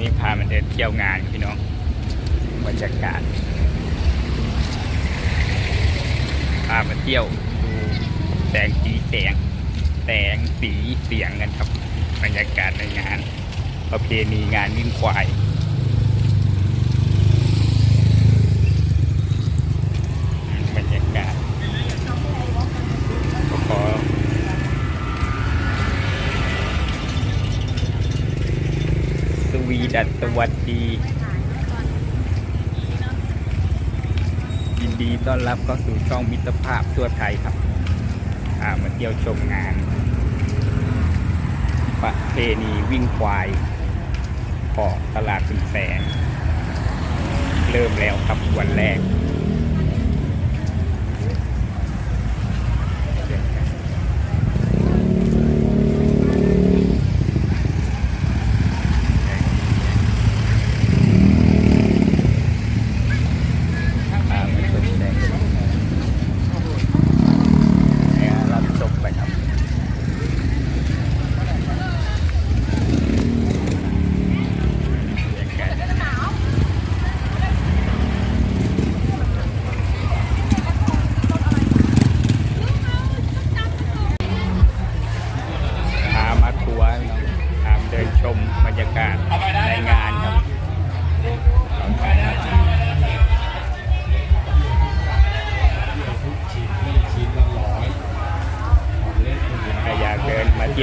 นี้พามาเดินเที่ยวงานพี่น้องบรรยากาศพามาเที่ยวดูแสงสีแสงแสงสีเสียงกันครับ บรรยากาศในงาน ประเพณีงานวิ่งควาย วีดัตสวัสดี ยินดีต้อนรับเข้าสู่ช่องมิตรภาพทั่วไทยครับอ่ามาเที่ยวชมงาน ประเพณีวิ่งควายของตลาดสุนแสง เริ่มแล้วครับวันแรก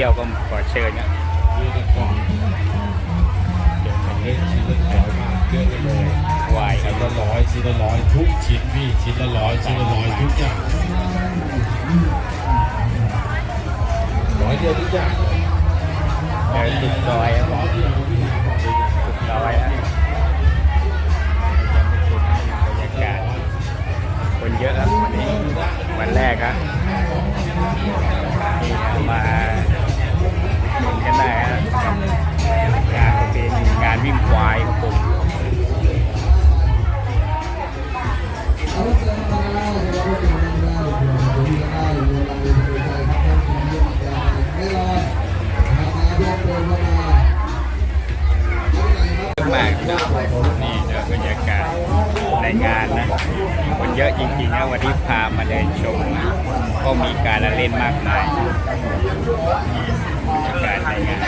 ที่ยวก็ขอเชิญนะเยอะกันก่อนเดี๋ยวของเล่นชิ้นละร้อยบาทเยอะเลยวายชิ้นละร้อยชิ้นละร้อยทุกชิ้นพี่ชิ้นละร้อยชิ้นละร้อยทุกอย่างร้อยเดียวทุกอย่างร้อยสุดซอยครับร้อยเดียวพี่หาบอย นะนี่เดี๋ยวบรรยากาศในงานนะคนเยอะจริงๆนะวันนี้พามาเดินชมนะก็มีการละเล่นมากมายบรรยากาศในงาน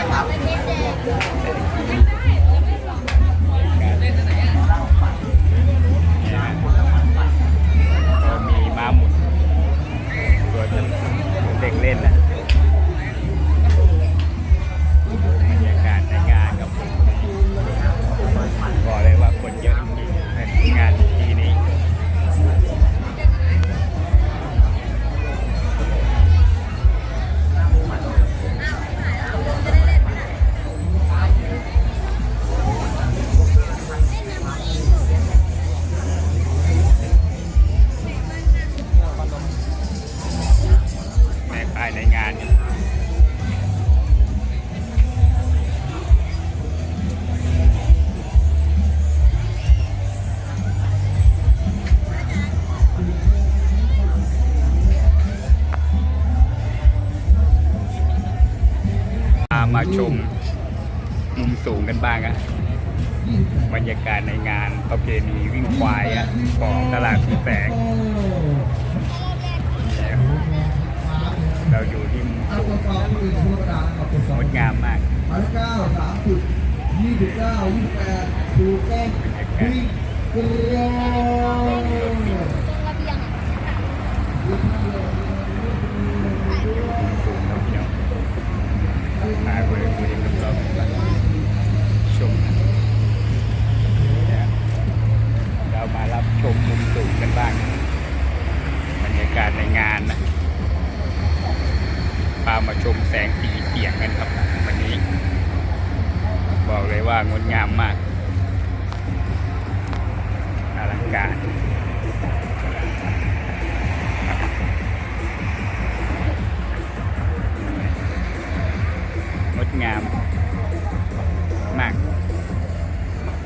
มาชมมุมสูงกันบ้างอะบรรยากาศในงานประเพณีวิ่งควายอะของตลาดสีแสง งงดงามมากหมายเลขเก้าสามจุดยี่สิบเก้ายี่สิบแปดถูกต้องวิ่งกรองสูงครับพี่น้องมาบริเวณรอบๆบ้านชมนะเรามารับชมมุมสูงกันบ้างบรรยากาศในงานนะ พามาชมแสงสีเสียงกันครับ วันนี้ บอกเลยว่างดงามมากอลังการงดงาม มาก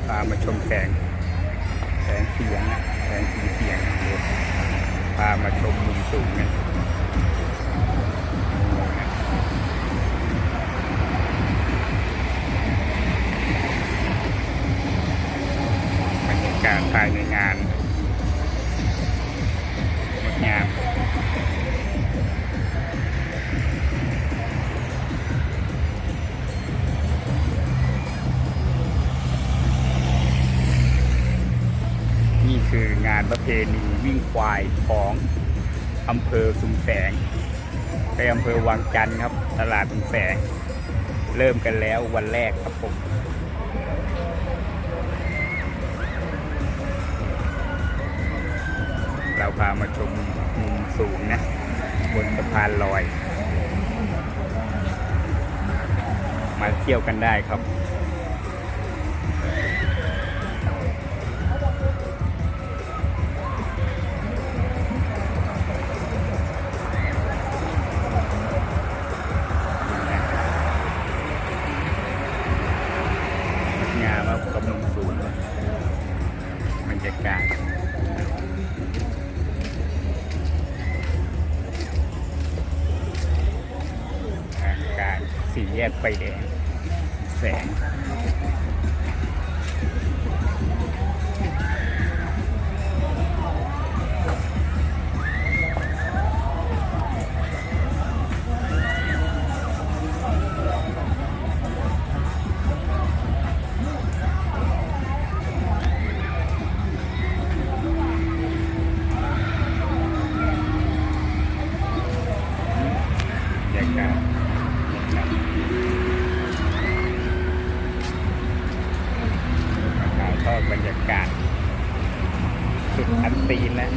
พามาชมแสง แสงเสียงนะแสงสีเสียงพามาชมมุมสูงกัน ภายในงานงดงามนี่คืองานประเพณีวิ่งควายของอำเภอสุมแสงไปอำเภอวังจันทร์ครับ ตลาดสุมแสง เริ่มกันแล้ววันแรกครับผม เราพามาชมมุมสูงนะ บนสะพานลอย มาเที่ยวกันได้ครับ สี่แยกไฟแดง แสง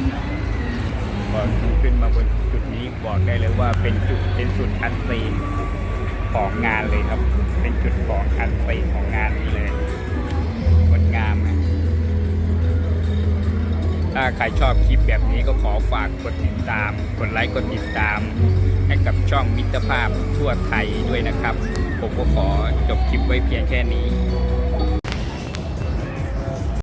ตีนแล้วบอกขึ้นมาบนจุดนี้บอกได้เลยว่าเป็นจุดเป็นสุดอันตีนของงานเลยครับ เป็นจุดของอันตีนของงานนี้เลยงดงามนะถ้าใครชอบคลิปแบบนี้ก็ขอฝากกดติดตาม กดไลค์กดติดตาม ให้กับช่องมิตรภาพทั่วไทยด้วยนะครับ ผมก็ขอจบคลิปไว้เพียงแค่นี้